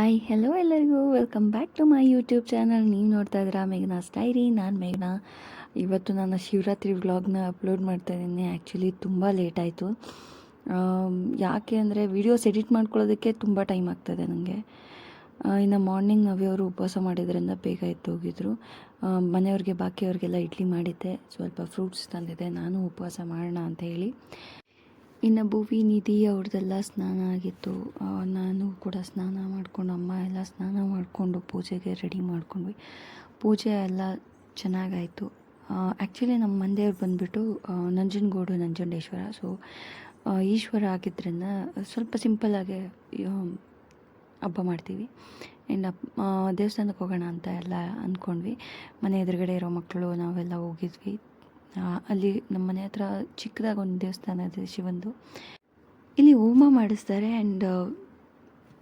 Hi hello ಎಲ್ಲರಿಗೂ. Welcome back to my YouTube channel ನೀವು ನೋಡ್ತಾ ಇದ್ದೀರಾ ಮೇಘನಾ ಸ್ಟೈರಿ ನಾನು ಮೇಘನಾ. ಇವತ್ತು ನಾನು ಶಿವರಾತ್ರಿ ವ್ಲಾಗ್ನ ಅಪ್ಲೋಡ್ ಮಾಡ್ತಾ ಇದ್ದೀನಿ. ಆ್ಯಕ್ಚುಲಿ ತುಂಬ ಲೇಟ್ ಆಯಿತು. ಯಾಕೆ ಅಂದರೆ ವೀಡಿಯೋಸ್ ಎಡಿಟ್ ಮಾಡ್ಕೊಳ್ಳೋದಕ್ಕೆ ತುಂಬ ಟೈಮ್ ಆಗ್ತದೆ ನನಗೆ ಇನ್ನು ಮಾರ್ನಿಂಗ್ ನವ್ಯವರು ಉಪವಾಸ ಮಾಡಿದ್ರಿಂದ ಬೇಗ ಎದ್ದು ಹೋಗಿದ್ರು ಆ, ಮನೆಯವ್ರಿಗೆ ಬಾಕಿಯವ್ರಿಗೆಲ್ಲ ಇಡ್ಲಿ ಮಾಡಿದ್ದೆ. ಸ್ವಲ್ಪ ಫ್ರೂಟ್ಸ್ ತಂದಿದ್ದೆ. ನಾನು ಉಪವಾಸ ಮಾಡೋಣ ಅಂತ ಹೇಳಿ. ಇನ್ನು ಭುವಿ ನಿಧಿ ಅವ್ರದ್ದೆಲ್ಲ ಸ್ನಾನ ಆಗಿತ್ತು. ನಾನು ಕೂಡ ಸ್ನಾನ ಮಾಡಿಕೊಂಡು, ಅಮ್ಮ ಎಲ್ಲ ಸ್ನಾನ ಮಾಡಿಕೊಂಡು ಪೂಜೆಗೆ ರೆಡಿ ಮಾಡ್ಕೊಂಡ್ವಿ. ಪೂಜೆ ಎಲ್ಲ ಚೆನ್ನಾಗಾಯಿತು. ಆ್ಯಕ್ಚುಲಿ ನಮ್ಮ ಮಂದೆಯವ್ರು ಬಂದುಬಿಟ್ಟು ನಂಜನಗೂಡು, ನಂಜುಂಡೇಶ್ವರ. ಸೊ ಈಶ್ವರ ಆಗಿದ್ದರಿಂದ ಸ್ವಲ್ಪ ಸಿಂಪಲ್ಲಾಗೆ ಹಬ್ಬ ಮಾಡ್ತೀವಿ. ಆ್ಯಂಡ್ ದೇವಸ್ಥಾನಕ್ಕೆ ಹೋಗೋಣ ಅಂತ ಎಲ್ಲ ಅಂದ್ಕೊಂಡ್ವಿ ಮನೆ ಎದುರುಗಡೆ ಇರೋ ಮಕ್ಕಳು ನಾವೆಲ್ಲ ಹೋಗಿದ್ವಿ. ಅಲ್ಲಿ ನಮ್ಮ ಮನೆ ಹತ್ರ ಚಿಕ್ಕದಾಗಿ ಒಂದು ದೇವಸ್ಥಾನ ಇದೆ ಶಿವಂದು. ಇಲ್ಲಿ ಹೋಮ ಮಾಡಿಸ್ತಾರೆ ಆ್ಯಂಡ್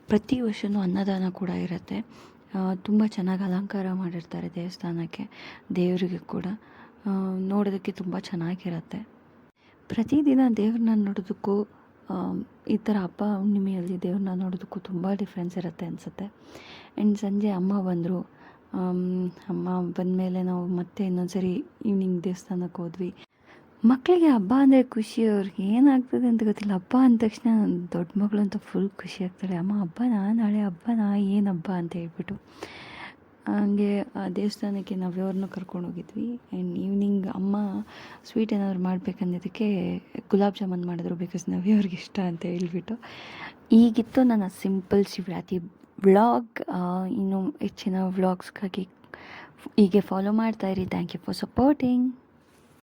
ಪ್ರತಿ ವರ್ಷವೂ ಅನ್ನದಾನ ಕೂಡ ಇರುತ್ತೆ. ತುಂಬ ಚೆನ್ನಾಗಿ ಅಲಂಕಾರ ಮಾಡಿರ್ತಾರೆ ದೇವಸ್ಥಾನಕ್ಕೆ, ದೇವರಿಗೆ ಕೂಡ. ನೋಡೋದಕ್ಕೆ ತುಂಬ ಚೆನ್ನಾಗಿರುತ್ತೆ. ಪ್ರತಿದಿನ ದೇವ್ರನ್ನ ನೋಡೋದಕ್ಕೂ ಈ ಥರ ಹಬ್ಬ ಹುಣ್ಣಿಮೆಯಲ್ಲಿ ದೇವ್ರನ್ನ ನೋಡೋದಕ್ಕೂ ತುಂಬ ಡಿಫ್ರೆನ್ಸ್ ಇರುತ್ತೆ ಅನಿಸುತ್ತೆ. ಆ್ಯಂಡ್ ಸಂಜೆ ಅಮ್ಮ ಬಂದರು ಅಮ್ಮ ಬಂದಮೇಲೆ ನಾವು ಮತ್ತೆ ಇನ್ನೊಂದು ಸರಿ ಈವ್ನಿಂಗ್ ದೇವಸ್ಥಾನಕ್ಕೆ ಹೋದ್ವಿ. ಮಕ್ಕಳಿಗೆ ಹಬ್ಬ ಅಂದರೆ ಖುಷಿ, ಅವ್ರಿಗೆ ಏನಾಗ್ತದೆ ಅಂತ ಗೊತ್ತಿಲ್ಲ. ಹಬ್ಬ ಅಂದ ತಕ್ಷಣ ದೊಡ್ಡ ಮಗಳು ಅಂತ ಫುಲ್ ಖುಷಿ ಆಗ್ತಾಳೆ. ಅಮ್ಮ ಹಬ್ಬನಾ ನಾಳೆ ಹಬ್ಬನಾ ಏನು ಹಬ್ಬ? ಅಂತ ಹೇಳ್ಬಿಟ್ಟು. ಹಂಗೆ ಆ ದೇವಸ್ಥಾನಕ್ಕೆ ನಾವ್ಯವ್ರನ್ನೂ ಕರ್ಕೊಂಡು ಹೋಗಿದ್ವಿ. ಆ್ಯಂಡ್ ಈವ್ನಿಂಗ್ ಅಮ್ಮ ಸ್ವೀಟ್ ಏನಾದ್ರು ಮಾಡಬೇಕಂದಿದ್ದಕ್ಕೆ ಗುಲಾಬ್ ಜಾಮೂನ್ ಮಾಡಿದ್ರು ಬಿಕಾಸ್ ನವ್ಯವ್ರಿಗೆ ಇಷ್ಟ ಅಂತ ಹೇಳ್ಬಿಟ್ಟು. ಈಗಿತ್ತು ನನ್ನ ಸಿಂಪಲ್ ಶಿವರಾತ್ರಿ ವ್ಲಾಗ್ ಇನ್ನು ಹೆಚ್ಚಿನ ವ್ಲಾಗ್ಸ್ಗಾಗಿ ಹೀಗೆ ಫಾಲೋ ಮಾಡ್ತಾಯಿರಿ ಥ್ಯಾಂಕ್ ಯು ಫಾರ್ ಸಪೋರ್ಟಿಂಗ್